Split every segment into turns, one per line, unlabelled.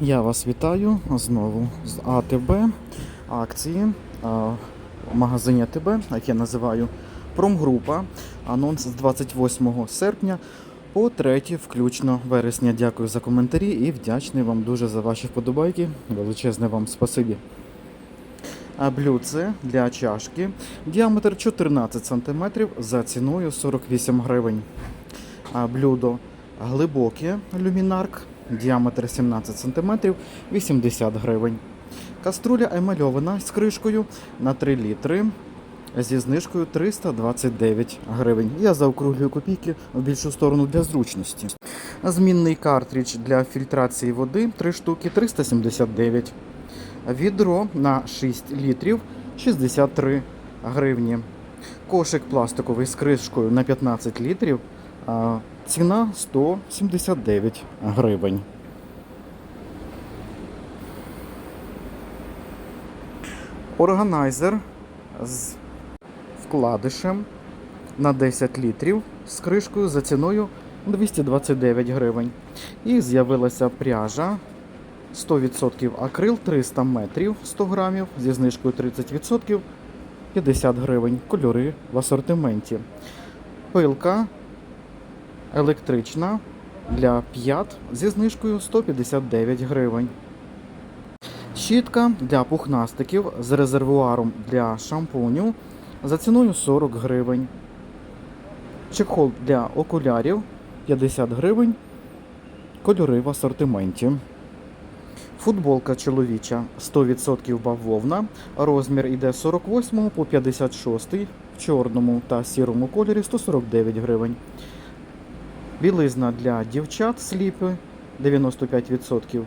Я вас вітаю знову з АТБ акції магазині АТБ, як я називаю Промгрупа. Анонс з 28 серпня по 3 включно вересня. Дякую за коментарі і вдячний вам дуже за ваші вподобайки. Величезне вам спасибі. Блюдце для чашки. Діаметр 14 см за ціною 48 гривень. Блюдо глибоке люмінарк, діаметр 17 см 80 гривень. Каструля емальована з кришкою на 3 літри зі знижкою 329 гривень. Я заокруглюю копійки в більшу сторону для зручності. Змінний картридж для фільтрації води 3 штуки 379. Відро на 6 літрів 63 гривні. Кошик пластиковий з кришкою на 15 літрів. Ціна 179 гривень. Органайзер з вкладишем на 10 літрів з кришкою за ціною 229 гривень. І з'явилася пряжа 100% акрил 300 метрів 100 грамів зі знижкою 30% 50 гривень. Кольори в асортименті. Пилка електрична для п'ят зі знижкою 159 гривень. Щітка для пухнастиків з резервуаром для шампуню за ціною 40 гривень. Чехол для окулярів 50 гривень. Кольори в асортименті. Футболка чоловіча 100% бавовна. Розмір іде 48 по 56 в чорному та сірому кольорі 149 гривень. Білизна для дівчат сліпи 95%.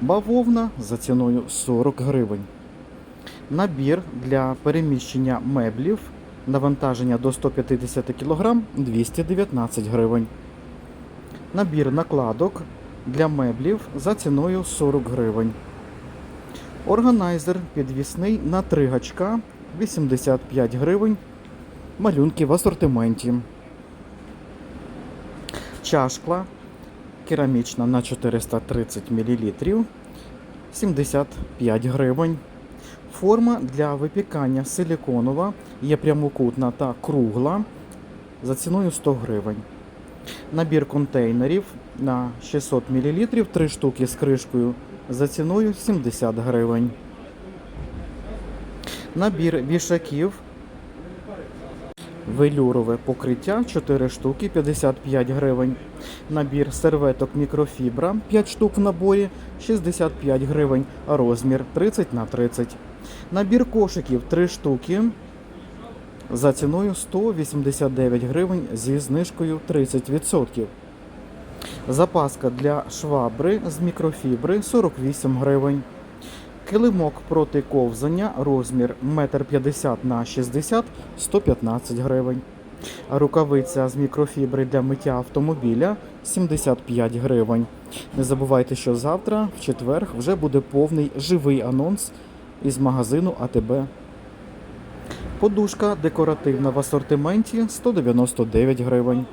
Бавовна за ціною 40 гривень. Набір для переміщення меблів. Навантаження до 150 кг 219 гривень. Набір накладок для меблів за ціною 40 гривень. Органайзер підвісний на 3 гачка 85 гривень. Малюнки в асортименті. Чашкла керамічна на 430 мл 75 гривень. Форма для випікання силіконова є прямокутна та кругла за ціною 100 гривень. Набір контейнерів на 600 мл 3 штуки з кришкою за ціною 70 гривень. Набір вішаків Велюрове покриття 4 штуки 55 гривень. Набір серветок мікрофібра 5 штук в наборі 65 гривень. а Розмір 30 на 30. Набір кошиків 3 штуки за ціною 189 гривень зі знижкою 30%. Запаска для швабри з мікрофібри 48 гривень. Килимок проти ковзання розмір 1,50 на 60 115 гривень. Рукавиця з мікрофібри для миття автомобіля 75 гривень. Не забувайте, що завтра, в четвер, вже буде повний живий анонс із магазину АТБ. Подушка декоративна в асортименті 199 гривень.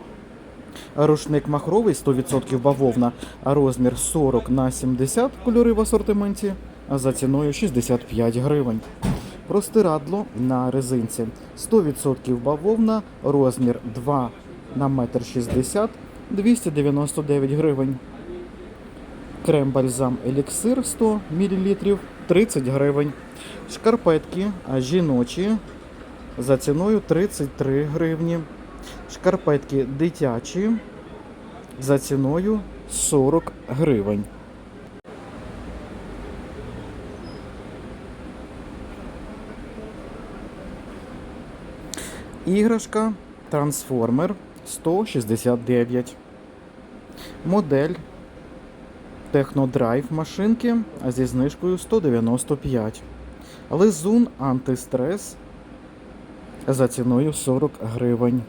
Рушник махровий 100% бавовна, а розмір 40 на 70 кольори в асортименті за ціною 65 гривень. Простирадло на резинці 100% бавовна, розмір 2 на 1,60 м 299 гривень. Крем бальзам еліксир 100 мл 30 гривень. Шкарпетки жіночі за ціною 33 гривні. Шкарпетки дитячі за ціною 40 гривень. Іграшка Трансформер 169. Модель Технодрайв машинки зі знижкою 195. Лизун антистрес за ціною 40 гривень.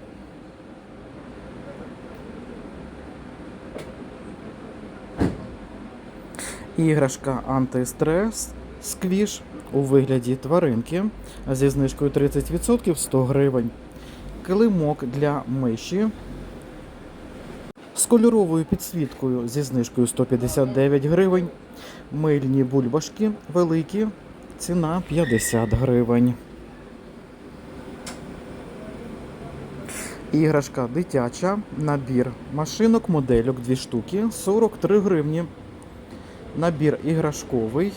Іграшка антистрес сквіш у вигляді тваринки зі знижкою 30% 100 гривень. Килимок для миші з кольоровою підсвіткою зі знижкою 159 гривень. Мильні бульбашки великі, ціна 50 гривень. Іграшка дитяча, набір машинок, модельок 2 штуки, 43 гривні. Набір іграшковий.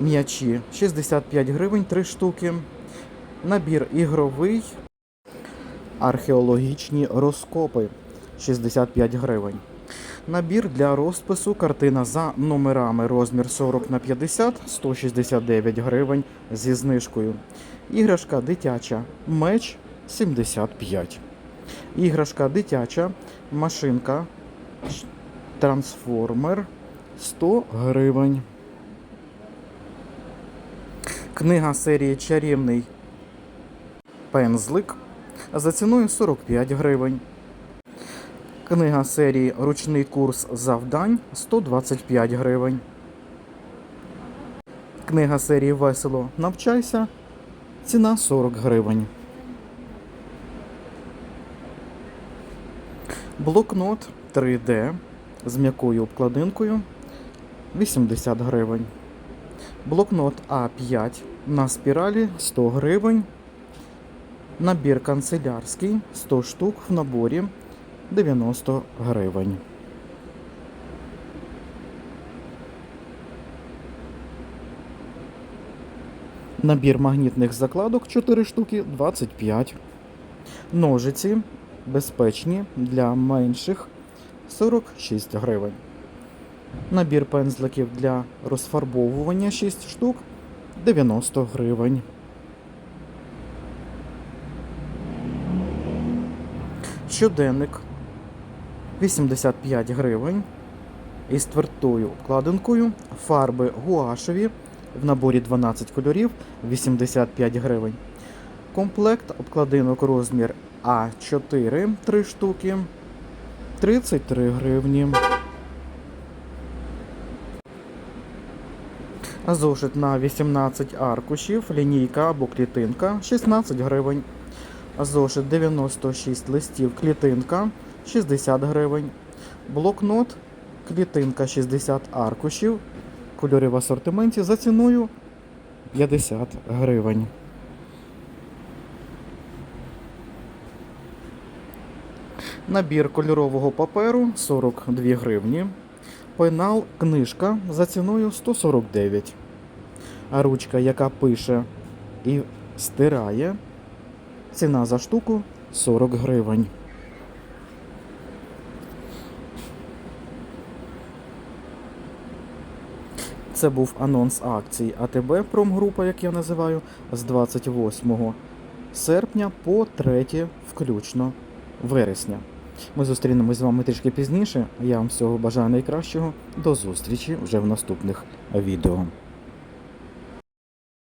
М'ячі 65 гривень 3 штуки. Набір ігровий. Археологічні розкопи 65 гривень. Набір для розпису картина за номерами розмір 40 на 50 169 гривень зі знижкою. Іграшка дитяча меч 75. Іграшка дитяча машинка трансформер 100 гривень. Книга серії Чарівний пензлик за ціною 45 гривень. Книга серії Ручний курс завдань 125 гривень. Книга серії Весело навчайся. Ціна 40 гривень. Блокнот 3D з м'якою обкладинкою 80 гривень. Блокнот А5 на спіралі 100 гривень. Набір канцелярський 100 штук в наборі 90 гривень. Набір магнітних закладок 4 штуки 25. Ножиці безпечні для менших 46 гривень. Набір пензликів для розфарбовування 6 штук 90 гривень. Щоденник 85 гривень. Із твердою обкладинкою. Фарби гуашеві в наборі 12 кольорів 85 гривень. Комплект обкладинок розмір А4 3 штуки 33 гривні. Зошит на 18 аркушів, лінійка або клітинка 16 гривень. Зошит 96 листів, клітинка 60 гривень. Блокнот, клітинка 60 аркушів. Кольори в асортименті за ціною 50 гривень. Набір кольорового паперу 42 гривні. Пенал книжка за ціною 149. А ручка, яка пише і стирає, ціна за штуку 40 гривень. Це був анонс акції АТБ Промгрупа, як я називаю, з 28 серпня по 3 включно вересня. Ми зустрінемось з вами трішки пізніше. Я вам всього бажаю найкращого. До зустрічі вже в наступних відео.